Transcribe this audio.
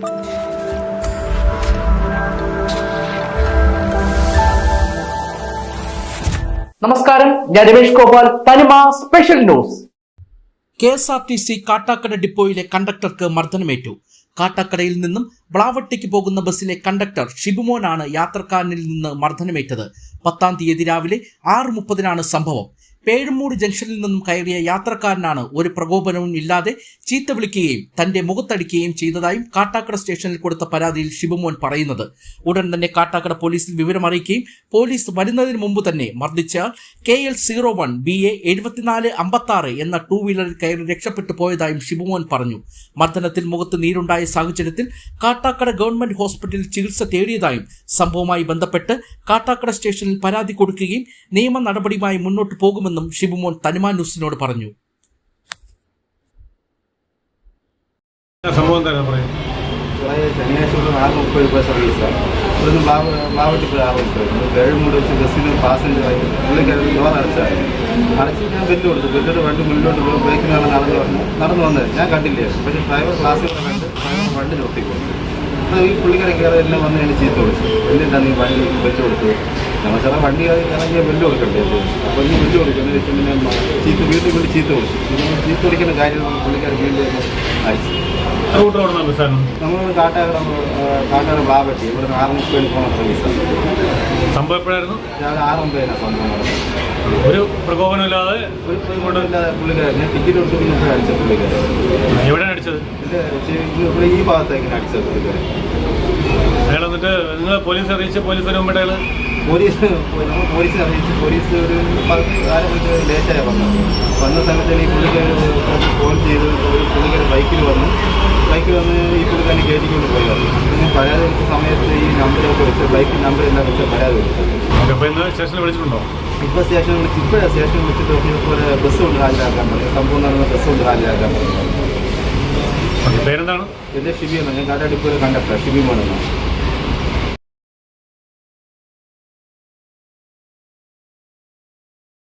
നമസ്കാരം. ഞാൻ Ramesh Gopal. Thanima special news. K S R T C Kattakada ഡിപ്പോയിലെ കണ്ടക്ടർക്ക് മർദ്ദനമേറ്റു. കാട്ടാക്കടയിൽ നിന്നും ബ്ലാവട്ടിക്ക് പോകുന്ന ബസ്സിലെ കണ്ടക്ടർ ഷിബുമോനാണ് യാത്രക്കാരനിൽ നിന്ന് മർദ്ദനമേറ്റത്. പത്താം തീയതി രാവിലെ ആറ് മുപ്പതിനാണ് സംഭവം. പേഴുമൂട് ജംഗ്ഷനിൽ നിന്നും കയറിയ യാത്രക്കാരനാണ് ഒരു പ്രകോപനവും ഇല്ലാതെ ചീത്ത വിളിക്കുകയും തന്റെ മുഖത്തടിക്കുകയും ചെയ്തതായും കാട്ടാക്കട സ്റ്റേഷനിൽ കൊടുത്ത പരാതിയിൽ ശിവമോൻ പറയുന്നത്. ഉടൻ തന്നെ കാട്ടാക്കട പോലീസിൽ വിവരം അറിയിക്കുകയും പോലീസ് വരുന്നതിന് മുമ്പ് തന്നെ മർദ്ദിച്ചയാൾ K L zero one B A എഴുപത്തിനാല് അമ്പത്തി ആറ് എന്ന ടൂ വീലറിൽ കയറി രക്ഷപ്പെട്ടു പോയതായും ശിവമോൻ പറഞ്ഞു. മർദ്ദനത്തിൽ മുഖത്ത് നീരുണ്ടായ സാഹചര്യത്തിൽ കാട്ടാക്കട ഗവൺമെന്റ് ഹോസ്പിറ്റലിൽ ചികിത്സ തേടിയതായും സംഭവവുമായി ബന്ധപ്പെട്ട് കാട്ടാക്കട സ്റ്റേഷനിൽ പരാതി കൊടുക്കുകയും നിയമ നടപടിയുമായി മുന്നോട്ട് പോകുമെന്നും ഷിബുമോൻ തനിമാ ന്യൂസിനോട് പറഞ്ഞു. സംഭവം തന്നെ പറയും? കുറേ ശനിയാഴ്ച ഇവിടെ നാല് മുപ്പത് രൂപ ഇവിടുന്ന് വെച്ച് ബസ്സിന് പാസഞ്ചർ ആയി. ഡോർ ഞാൻ ബെല്ല് കൊടുത്തു. ബെല്ലിട്ട് വണ്ടി മുന്നിലോട്ട് പോയി ബ്രേക്കിന് നടന്നു വന്നു. നടന്നു വന്നത് ഞാൻ കണ്ടില്ലേ? പക്ഷേ ഡ്രൈവർ ക്ലാസ്സിൽ കണ്ട് ഡ്രൈവർ വണ്ടി നിർത്തി കൊടുത്തു അപ്പോൾ ഈ പുള്ളിക്കാരൻ കയറി എല്ലാം വന്ന് എന്നെ ചീത്ത വിളിച്ചു. എന്നിട്ടാണ് നീ വണ്ടി വെച്ച് കൊടുത്തു? നമ്മൾ സാറേ വണ്ടി ഇറങ്ങിയ ബെല്ല് കൊടുക്കണ്ടേ? എന്ന് ചോദിച്ചു. അപ്പോൾ നീ ബെല്ല് കൊടുക്കുന്നത് വെച്ചാൽ പിന്നെ ചീത്ത വീട്ടിൽ കൊണ്ട് ചീത്ത വിളിച്ചു. പിന്നെ ചീത്ത വിളിക്കുന്ന കാര്യം നമ്മൾ വീണ്ടും വീട്ടിൽ അയച്ചു. നമ്മളിവിടെ കാട്ടാക്കട കാട്ടാക്കട ബാബട്ടി ഇവിടെ നിന്ന് ആറ് മുപ്പതിന് പോകുന്ന സർവീസാണ് സംഭവം എപ്പോഴായിരുന്നു? രാവിലെ ആറ് ഒമ്പതിനാണ് സംഭവം ഒരു പ്രകോപനമില്ലാതെ ഒരു പ്രകോപനമില്ലാതെ പുള്ളിക്കാരൻ ടിക്കറ്റ് കൊടുത്തു അടിച്ച പുള്ളിക്കാരൻ. എവിടെയാണ് ഇവിടെ ഈ അടിച്ചത് അയാൾ എന്നിട്ട് നിങ്ങൾ പോലീസ് അറിയിച്ച് പോലീസ് അയാൾ പോലീസ് പോലീസ് അറിയിച്ച് പോലീസ് ഒരു ആറ് ലേറ്റായി വന്നത് വന്ന സമയത്ത് ഈ പുള്ളിക്കാർ ഫോൺ ചെയ്ത് ഒരു ബൈക്കിൽ വന്നു. ബൈക്കിൽ വന്ന് ഈ പുള്ളിക്കാരൻ കയറ്റിക്കൊണ്ട് പോയി. പിന്നെ പരാതി കൊടുത്ത സമയത്ത് ഈ നമ്പറൊക്കെ വെച്ച് ബൈക്കിൽ നമ്പർ എന്താ വെച്ചാൽ പരാതി കൊടുത്തു അപ്പോൾ ഇന്ന് സ്റ്റേഷനിൽ വിളിച്ചിട്ടുണ്ടോ? ഇപ്പോൾ സ്റ്റേഷനിൽ വിളിച്ച് ഇപ്പോഴാണ് സ്റ്റേഷൻ വിളിച്ചിട്ട് ഇപ്പോൾ ബസ് കൊണ്ട് ഹാജരാക്കാൻ പറഞ്ഞു. സംഭവം നടന്ന ബസ് കൊണ്ട് ഹാജരാക്കാൻ പറഞ്ഞു. പേരെന്താണ്? എന്റെ ഷിബി ഞാൻ കാട്ടാടിപ്പോൾ കണ്ടപ്പോ ഷിബി മോനെന്നാണ്